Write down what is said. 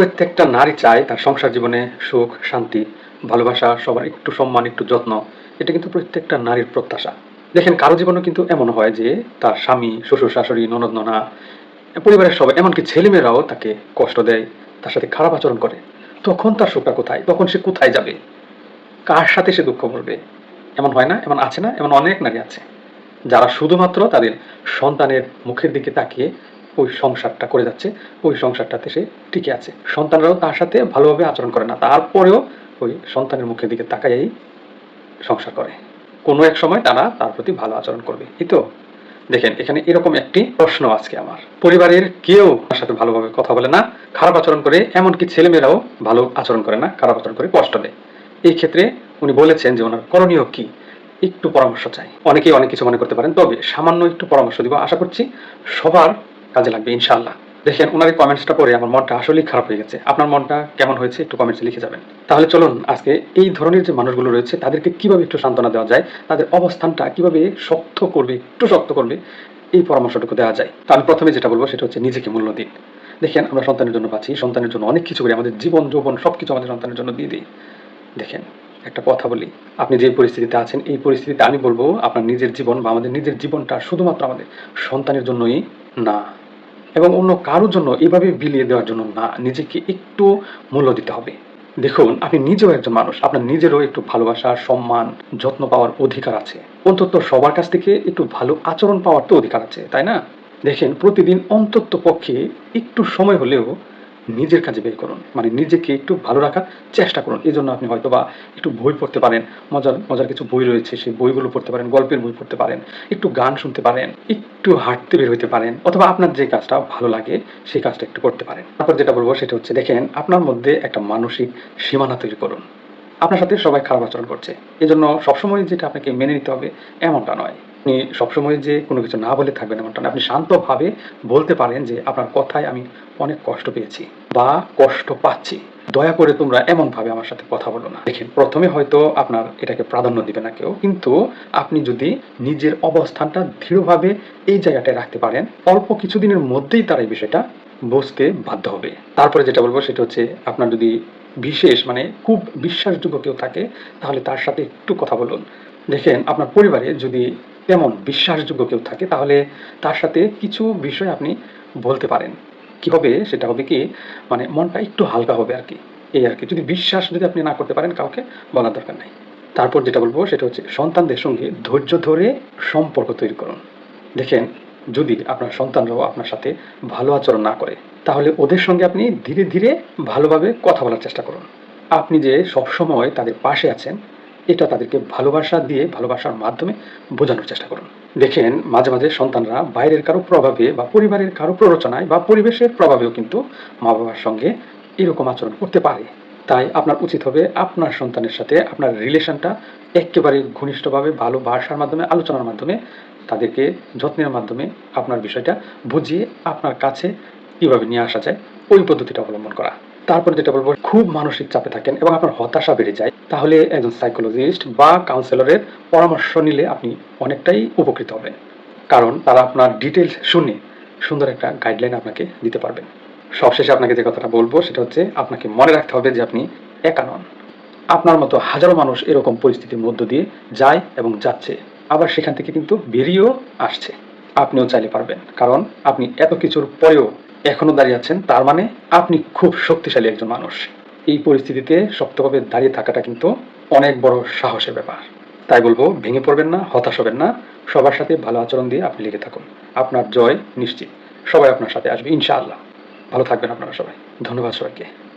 প্রত্যেকটা নারী চায় তার সংসার জীবনে সুখ, শান্তি, ভালোবাসা, সবার একটু সম্মান, একটু যত্ন। এটা কিন্তু প্রত্যেকটা নারীর প্রত্যাশা। দেখেন, কারও জীবনে কিন্তু এমন হয় যে তার স্বামী, শ্বশুর, শাশুড়ি, ননদ, ননা, পরিবারের সবাই, এমনকি ছেলেমেয়েরাও তাকে কষ্ট দেয়, তার সাথে খারাপ আচরণ করে। তখন তার সুখটা কোথায়? তখন সে কোথায় যাবে? কার সাথে সে দুঃখ করবে এমন হয় না? এমন আছে না? এমন অনেক নারী আছে, যারা শুধুমাত্র তাদের সন্তানের মুখের দিকে তাকিয়ে ওই সংসারটা করে যাচ্ছে, ওই সংসারটাতে সে টিকে আছে। সন্তানরাও তার সাথে ভালোভাবে আচরণ করে না, তারপরেও ওই সন্তানের মুখের দিকে তাকাইয়াই সংসার করে। কোনো এক সময় তারা তার প্রতি ভালো আচরণ করবে। এই তো? দেখেন, এখানে এরকম একটি প্রশ্ন আজকে আমার। পরিবারের কেউ তার সাথে ভালোভাবে কথা বলে না, খারাপ আচরণ করে এমনকি ছেলেমেয়েরাও ভালো আচরণ করে না, খারাপ আচরণ করে কষ্ট দেয়। এই ক্ষেত্রে উনি বলেছেন যে ওনার করণীয় কি? একটু পরামর্শ চাই। অনেকেই অনেক কিছু মনে করতে পারেন, তবে সামান্য একটু পরামর্শ দিব। আশা করছি সবার কাজে লাগবে, ইনশাআল্লাহ। দেখেন ওনার কমেন্টসটা পড়ে আমার মনটা আসলেই খারাপ হয়ে গেছে। আপনার মনটা কেমন হয়েছে একটু কমেন্টসে লিখে যাবেন। তাহলে চলুন, আজকে এই ধরনের যে মানুষগুলো রয়েছে, তাদেরকে কীভাবে একটু সান্ত্বনা দেওয়া যায়, তাদের অবস্থানটা কীভাবে শক্ত করবে, একটু শক্ত করবে, এই পরামর্শটুকু দেওয়া যায়। তো আমি প্রথমে যেটা বলব, সেটা হচ্ছে নিজেকে মূল্য দিন। দেখেন, আমরা সন্তানের জন্য পাচ্ছি সন্তানের জন্য অনেক কিছু করি, আমাদের জীবন, যৌবন সব কিছু আমাদের সন্তানের জন্য দিয়ে দিই। দেখেন, একটা কথা বলি, আপনি যে পরিস্থিতিতে আছেন, এই পরিস্থিতিতে আমি বলব, আপনার নিজের জীবন বা আমাদের নিজের জীবনটা শুধুমাত্র আমাদের সন্তানের জন্যই না। এবং অন্য কারোর জন্য এভাবে বিলিয়ে দেওয়ার জন্য না, নিজেকে একটু মূল্য দিতে হবে। দেখুন, আপনি নিজেও একজন মানুষ। আপনার নিজেরও একটু ভালোবাসা, সম্মান, যত্ন পাওয়ার অধিকার আছে। অন্তত সবার কাছ থেকে একটু ভালো আচরণ পাওয়ার তো অধিকার আছে, তাই না? দেখেন, প্রতিদিন অন্তত পক্ষে একটু সময় হলেও নিজের কাজে ব্যয় করুন। মানে নিজেকে একটু ভালো রাখার চেষ্টা করুন। এই জন্য আপনি হয়তো বা একটু বই পড়তে পারেন। মজার মজার কিছু বই রয়েছে, সেই বইগুলো পড়তে পারেন, গল্পের বই পড়তে পারেন, একটু গান শুনতে পারেন, একটু হাঁটতে বের হইতে পারেন, অথবা আপনার যে কাজটা ভালো লাগে, সেই কাজটা একটু করতে পারেন। তারপর যেটা বলব, সেটা হচ্ছে দেখেন, আপনার মধ্যে একটা মানসিক সীমানা তৈরি করুন। আপনার সাথে সবাই খারাপ আচরণ করছে। এই জন্য সবসময় যেটা আপনাকে মেনে নিতে হবে, এমনটা নয়। আপনি সবসময় যে কোনো কিছু না বলে থাকবেন এমনটা আপনি শান্তভাবে বলতে পারেন যে, আপনার কথায় আমি অনেক কষ্ট পেয়েছি বা কষ্ট পাচ্ছি। দয়া করে তোমরা এমনভাবে আমার সাথে কথা বলো না। দেখেন, প্রথমে হয়তো আপনার এটাকে প্রাধান্য দিবে না কেউ। কিন্তু আপনি যদি নিজের অবস্থানটা দৃঢ়ভাবে এই জায়গাটায় রাখতে পারেন, অল্প কিছুদিনের মধ্যেই তারা এই বিষয়টা বুঝতে বাধ্য হবে। তারপরে যেটা বলব সেটা হচ্ছে, আপনার যদি বিশেষ মানে খুব বিশ্বাসযোগ্য কেউ থাকে, তাহলে তার সাথে একটু কথা বলুন। দেখেন, আপনার পরিবারে যদি তেমন বিশ্বাসযোগ্য কেউ থাকে, তাহলে তার সাথে কিছু বিষয় আপনি বলতে পারেন। কি হবে? সেটা হবে কি মানে মনটা একটু হালকা হবে আর কি। এই আর কি। যদি বিশ্বাস যদি আপনি না করতে পারেন কাউকে, বলার দরকার নাই। তারপর যেটা বলব, সেটা হচ্ছে সন্তানদের সঙ্গে ধৈর্য ধরে সম্পর্ক তৈরি করুন। দেখেন, যদি আপনার সন্তানরাও আপনার সাথে ভালো আচরণ না করে, তাহলে ওদের সঙ্গে আপনি ধীরে ধীরে ভালোভাবে কথা বলার চেষ্টা করুন। আপনি যে সবসময় তাদের পাশে আছেন এটা তাদেরকে ভালোবাসা দিয়ে, ভালোবাসার মাধ্যমে বোঝানোর চেষ্টা করুন। দেখেন, মাঝে মাঝে সন্তানরা বাইরের কারও প্রভাবে বা পরিবারের কারও প্ররোচনায় বা পরিবেশের প্রভাবেও কিন্তু মা বাবার সঙ্গে এরকম আচরণ করতে পারে। তাই আপনার উচিত হবে আপনার সন্তানের সাথে আপনার রিলেশনটা একেবারে ঘনিষ্ঠভাবে ভালোবাসার মাধ্যমে, আলোচনার মাধ্যমে তাদেরকে যত্নের মাধ্যমে আপনার বিষয়টা বুঝিয়ে আপনার কাছে কীভাবে নিয়ে আসা যায়, ওই পদ্ধতিটা অবলম্বন করা। তারপরে যেটা বলব, খুব মানসিক চাপে থাকেন এবং আপনার হতাশা বেড়ে যায়, তাহলে একজন সাইকোলজিস্ট বা কাউন্সিলরের পরামর্শ নিলে আপনি অনেকটাই উপকৃত হবেন। কারণ তারা আপনার ডিটেলস শুনে সুন্দর একটা গাইডলাইন আপনাকে দিতে পারবেন। সবশেষে আপনাকে যে কথাটা বলব, সেটা হচ্ছে আপনাকে মনে রাখতে হবে যে আপনি একা নন। আপনার মতো হাজারো মানুষ এরকম পরিস্থিতির মধ্য দিয়ে যায় এবং যাচ্ছে, আবার সেখান থেকে কিন্তু বেরিয়েও আসছে। আপনিও চাইলে পারবেন, কারণ আপনি এত কিছুর পরেও এখনও দাঁড়িয়ে আছেন, তার মানে আপনি খুব শক্তিশালী একজন মানুষ। এই পরিস্থিতিতে শক্তভাবে দাঁড়িয়ে থাকাটা কিন্তু অনেক বড় সাহসের ব্যাপার। তাই বলব, ভেঙে পড়বেন না, হতাশ হবেন না। সবার সাথে ভালো আচরণ দিয়ে আপনি লেগে থাকুন। আপনার জয় নিশ্চিত। সবাই আপনার সাথে আসবে, ইনশাআল্লাহ। ভালো থাকবেন আপনারা সবাই। ধন্যবাদ সবাইকে।